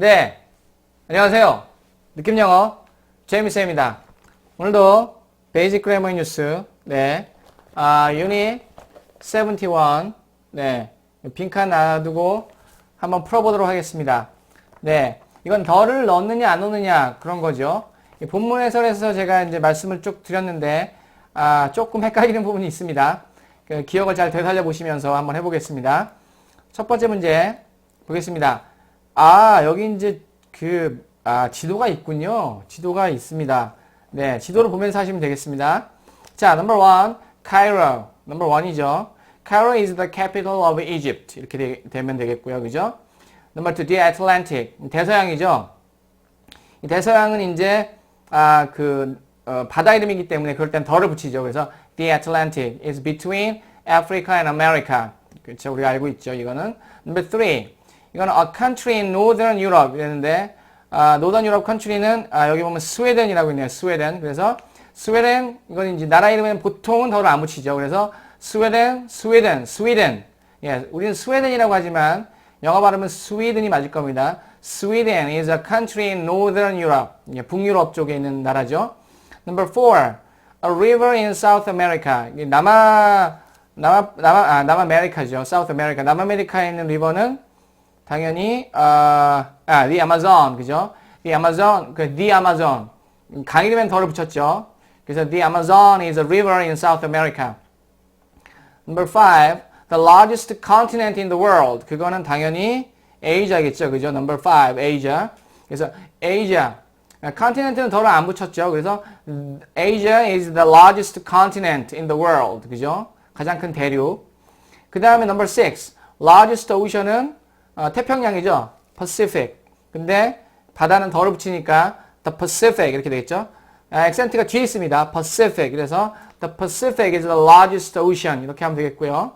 네. 안녕하세요. 느낌 영어 제이미쌤입니다. 오늘도 베이직 그래머 뉴스, 네. 아, 유닛 71, 네. 빈칸 놔두고 한번 풀어보도록 하겠습니다. 네. 이건 덜을 넣느냐, 안 넣느냐, 그런 거죠. 이 본문 해설에서 제가 이제 말씀을 쭉 드렸는데, 아, 조금 헷갈리는 부분이 있습니다. 그 기억을 잘 되살려 보시면서 한번 해보겠습니다. 첫 번째 문제 보겠습니다. 아, 여기 이제 그, 아, 지도가 있군요. 지도가 있습니다. 네, 지도를 보면서 하시면 되겠습니다. 자, number one, Cairo. number one이죠. Cairo is the capital of Egypt. 이렇게 되, 면 되겠고요. 그죠? number two, the Atlantic. 대서양이죠. 이 대서양은 이제, 아, 그, 어, 바다 이름이기 때문에 그럴 땐 덜을 붙이죠. 그래서 the Atlantic is between Africa and America. 그렇죠. 우리가 알고 있죠. 이거는. number three. 이거는 a country in northern Europe 이랬는데 아, 노던 유럽 컨트리는 아, 여기 보면 스웨덴이라고 있네요. 스웨덴. 그래서 스웨덴 이건 이제 나라 이름은 보통은 덜을 안 붙이죠. 그래서 스웨덴, 스웨덴, 스웨덴. 예, 우리는 스웨덴이라고 하지만 영어 발음은 스웨덴이 맞을 겁니다. Sweden is a country in northern Europe. 예, 북유럽 쪽에 있는 나라죠. Number four, a river in South America. 남아 남아 남아 아 남아메리카죠. South America. 남아메리카에 있는 리버는 당연히 어, 아, the Amazon 그죠? The Amazon 그 the Amazon 강 이름엔 덜을 붙였죠. 그래서 the Amazon is a river in South America. Number five, the largest continent in the world. 그거는 당연히 Asia겠죠, 그죠? Number five, Asia. 그래서 Asia. 컨티넨트는 덜을 안 붙였죠. 그래서 Asia is the largest continent in the world. 그죠? 가장 큰 대륙. 그 다음에 number six, largest ocean은 어, 태평양이죠. Pacific. 근데 바다는 덜을 붙이니까 the Pacific 이렇게 되겠죠. 아, 액센트가 뒤에 있습니다. Pacific. 그래서 the Pacific is the largest ocean 이렇게 하면 되겠고요.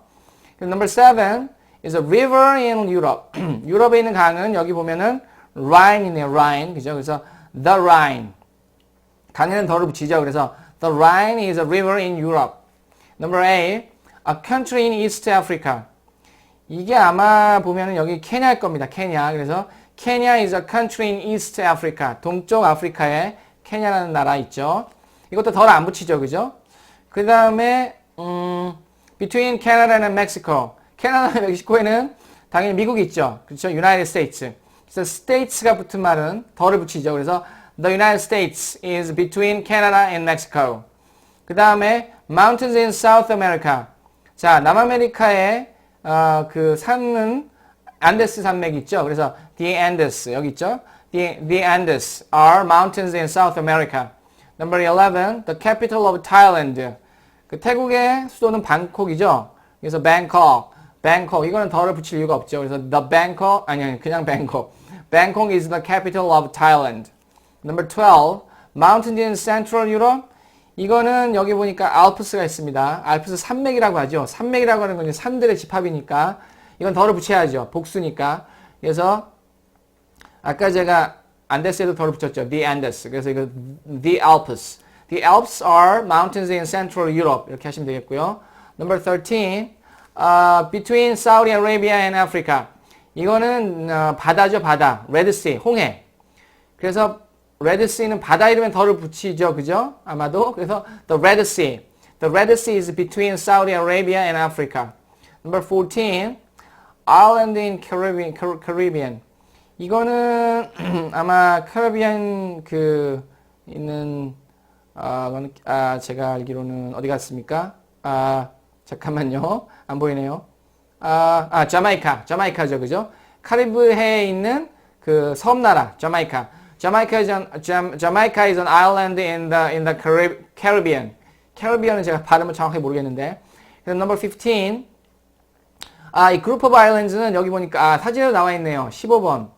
number seven is a river in Europe. 유럽에 있는 강은 여기 보면은 Rhine이네요. Rhine. 그죠? 그래서 the Rhine. 강에는 덜을 붙이죠. 그래서 the Rhine is a river in Europe. Number eight, a country in East Africa. 이게 아마 보면은 여기 케냐일 겁니다. 케냐. 그래서 케냐 is a country in East Africa. 동쪽 아프리카에 케냐라는 나라 있죠. 이것도 덜 안 붙이죠. 그죠? 그 다음에 음, between Canada and Mexico. 캐나다와 멕시코에는 당연히 미국이 있죠. 그렇죠? United States. 그래서 states가 붙은 말은 덜을 붙이죠. 그래서 the United States is between Canada and Mexico. 그 다음에 mountains in South America. 자, 남아메리카에 어, 그 산은 안데스 산맥 있죠. 그래서 the Andes 여기 있죠. The, the Andes are mountains in South America. Number 11, the capital of Thailand. 그 태국의 수도는 방콕이죠. 그래서 Bangkok, Bangkok 이거는 덜을 붙일 이유가 없죠. 그래서 the Bangkok 아니 아니 그냥 Bangkok. Bangkok is the capital of Thailand. Number 12, mountains in Central Europe. 이거는 여기 보니까 알프스가 있습니다. 알프스 산맥이라고 하죠. 산맥이라고 하는 건 산들의 집합이니까 이건 덜을 붙여야죠. 복수니까. 그래서 아까 제가 안데스에도 덜을 붙였죠. The Andes. 그래서 이거 The Alps. The Alps are mountains in Central Europe. 이렇게 하시면 되겠고요. Number 13. Uh, between Saudi Arabia and Africa. 이거는 어, 바다죠, 바다. Red Sea, 홍해. 그래서 Red Sea는 바다 이름에 덜을 붙이죠, 그죠? 아마도. 그래서 the Red Sea. The Red Sea is between Saudi Arabia and Africa. Number 14. Island in Caribbean. Caribbean. 이거는 아마 카리비안 그 있는 아, 아 제가 알기로는 어디 갔습니까? 아 잠깐만요 안 보이네요. 아, 아 자마이카 자마이카죠 그죠? 카리브해에 있는 그 섬나라 자마이카. Jamaica is an Jam, Jamaica is an island in the in the Carib, Caribbean. Caribbean은 제가 발음을 정확히 모르겠는데. 그래서 number 15. 아, 이 group of islands는 여기 보니까 아, 사진으로 나와 있네요. 15번.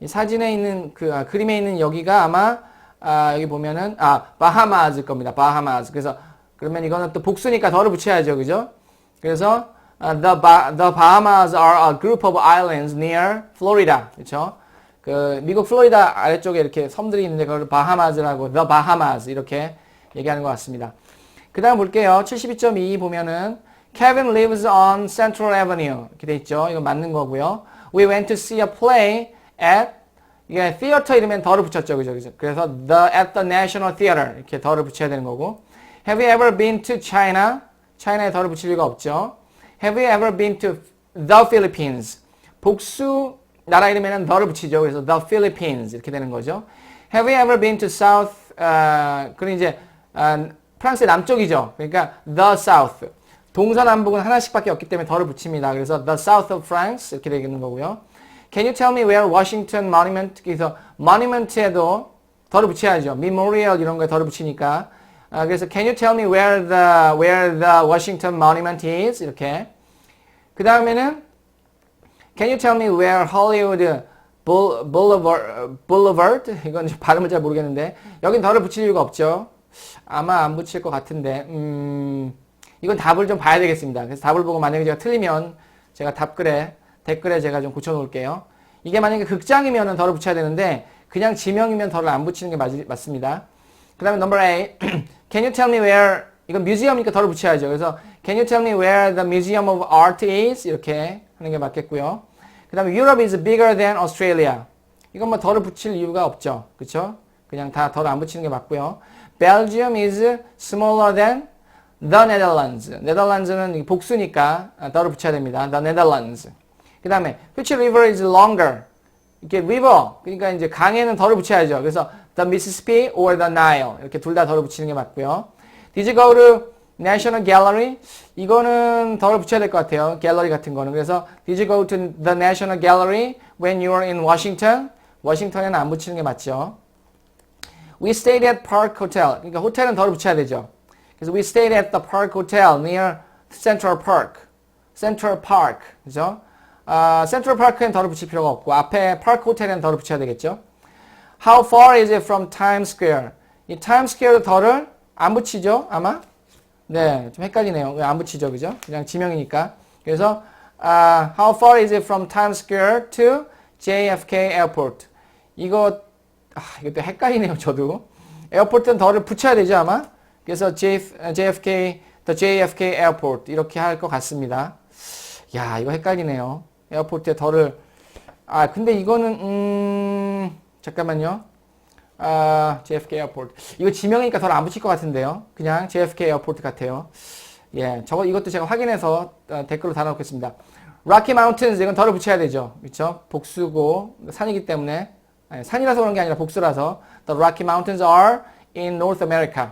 이 사진에 있는 그 아, 그림에 있는 여기가 아마 아, 여기 보면은 아 바하마즈 겁니다. 바하마즈. 그래서 그러면 이거는 또 복수니까 덜을 붙여야죠, 그죠? 그래서 uh, the, ba the Bahamas are a group of islands near Florida, 그렇죠? 그 미국 플로리다 아래쪽에 이렇게 섬들이 있는데 그걸 바하마즈라고 the Bahamas 이렇게 얘기하는 것 같습니다. 그 다음 볼게요. 72.2 보면은 Kevin lives on Central Avenue 이렇게 돼 있죠. 이거 맞는 거고요. We went to see a play at 이게 theater 이름엔 더를 붙였죠. 그죠? 그죠? 그래서 the at the National Theater 이렇게 더를 붙여야 되는 거고. Have you ever been to China? 차이나에 더를 붙일 리가 없죠. Have you ever been to the Philippines? 복수 나라 이름에는 더를 붙이죠. 그래서 the Philippines 이렇게 되는 거죠. Have you ever been to South? 어, 그럼 이제 어, 프랑스의 남쪽이죠. 그러니까 the South. 동서 남북은 하나씩밖에 없기 때문에 더를 붙입니다. 그래서 the South of France 이렇게 되는 거고요. Can you tell me where Washington Monument? 그래서 monument에도 더를 붙여야죠. Memorial 이런 거에 더를 붙이니까. 아, 그래서 can you tell me where the where the Washington Monument is? 이렇게. 그 다음에는 Can you tell me where Hollywood Boul- Boulevard, Boulevard? 이건 좀 발음을 잘 모르겠는데 여긴 더를 붙일 이유가 없죠. 아마 안 붙일 것 같은데 음, 이건 답을 좀 봐야 되겠습니다. 그래서 답을 보고 만약에 제가 틀리면 제가 답글에 댓글에 제가 좀 고쳐 놓을게요. 이게 만약에 극장이면은 덜을 붙여야 되는데 그냥 지명이면 덜을 안 붙이는 게 맞, 맞습니다. 그 다음에 number 8 Can you tell me where 이건 뮤지엄이니까 덜을 붙여야죠. 그래서 Can you tell me where the Museum of Art is? 이렇게 하는 게 맞겠고요. 그 다음에 Europe is bigger than Australia. 이건 뭐 덜을 붙일 이유가 없죠. 그쵸? 그냥 다 덜 안 붙이는 게 맞고요. Belgium is smaller than the Netherlands. 네덜란드는 복수니까 아, 덜을 붙여야 됩니다. The Netherlands. 그 다음에 which river is longer? 이렇게 river 그러니까 이제 강에는 덜을 붙여야죠. 그래서 the Mississippi or the Nile 이렇게 둘 다 덜을 붙이는 게 맞고요. Did you go to National Gallery? 이거는 덜을 붙여야 될 것 같아요. 갤러리 같은 거는. 그래서 Did you go to the National Gallery when you were in Washington? 워싱턴에는 안 붙이는 게 맞죠. We stayed at Park Hotel. 그러니까 호텔은 덜을 붙여야 되죠. 그래서 we stayed at the Park Hotel near Central Park. Central Park. 그죠? 아, Central Park엔 덜을 붙일 필요가 없고 앞에 Park Hotel에는 덜을 붙여야 되겠죠. How far is it from Times Square? 이 Times Square도 덜을 안 붙이죠, 아마? 네, 좀 헷갈리네요. 왜 안 붙이죠, 그죠? 그냥 지명이니까. 그래서 아, How far is it from Times Square to JFK Airport? 이거 아, 이것도 헷갈리네요, 저도. 에어포트는 덜을 붙여야 되죠, 아마? 그래서 JF, JFK, the JFK Airport 이렇게 할 것 같습니다. 야, 이거 헷갈리네요. 에어포트에 덜을 아, 근데 이거는 음 잠깐만요. 아, JFK 에어포트. 이거 지명이니까 덜 안 붙일 것 같은데요. 그냥 JFK 에어포트 같아요. 예, 저거 이것도 제가 확인해서 어, 댓글로 달아놓겠습니다. Rocky Mountains 이건 덜을 붙여야 되죠. 그렇죠? 복수고 산이기 때문에 아니, 산이라서 그런 게 아니라 복수라서 The Rocky Mountains are in North America.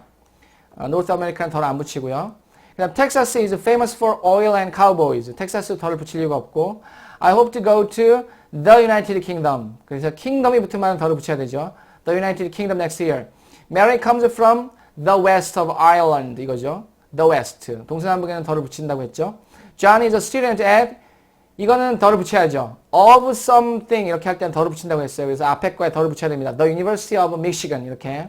어, North America는 덜 안 붙이고요. 그다음 Texas is famous for oil and cowboys. 텍사스 덜을 붙일 이유가 없고 I hope to go to the United Kingdom. 그래서 kingdom이 붙으면 덜을 붙여야 되죠. The United Kingdom next year. Mary comes from the west of Ireland. 이거죠. The west. 동서남북에는 덜을 붙인다고 했죠. John is a student at 이거는 덜을 붙여야죠. of something 이렇게 할 때는 덜을 붙인다고 했어요. 그래서 앞에 거에 덜을 붙여야 됩니다. The University of Michigan 이렇게.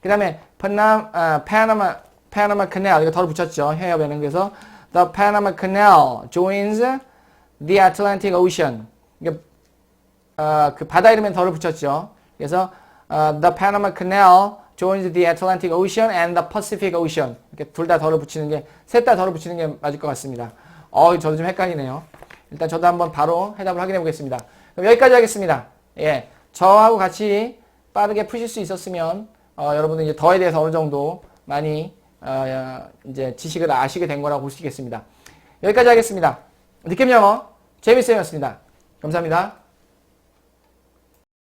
그 다음에 Panama, 아, Panama, Panama Canal 이거 덜을 붙였죠. 해협에는 그래서 The Panama Canal joins the Atlantic Ocean. 이게 어, 그 바다 이름엔 덜을 붙였죠. 그래서 어, The Panama Canal joins the Atlantic Ocean and the Pacific Ocean. 이렇게 둘 다 덜을 붙이는 게 셋 다 덜을 붙이는 게 맞을 것 같습니다. 어, 저도 좀 헷갈리네요. 일단 저도 한번 바로 해답을 확인해 보겠습니다. 그럼 여기까지 하겠습니다. 예, 저하고 같이 빠르게 푸실 수 있었으면 어, 여러분들 이제 더에 대해서 어느 정도 많이 어, 이제 지식을 아시게 된 거라고 볼 수 있겠습니다. 여기까지 하겠습니다. 느낌 영어 재밌어였습니다. 감사합니다.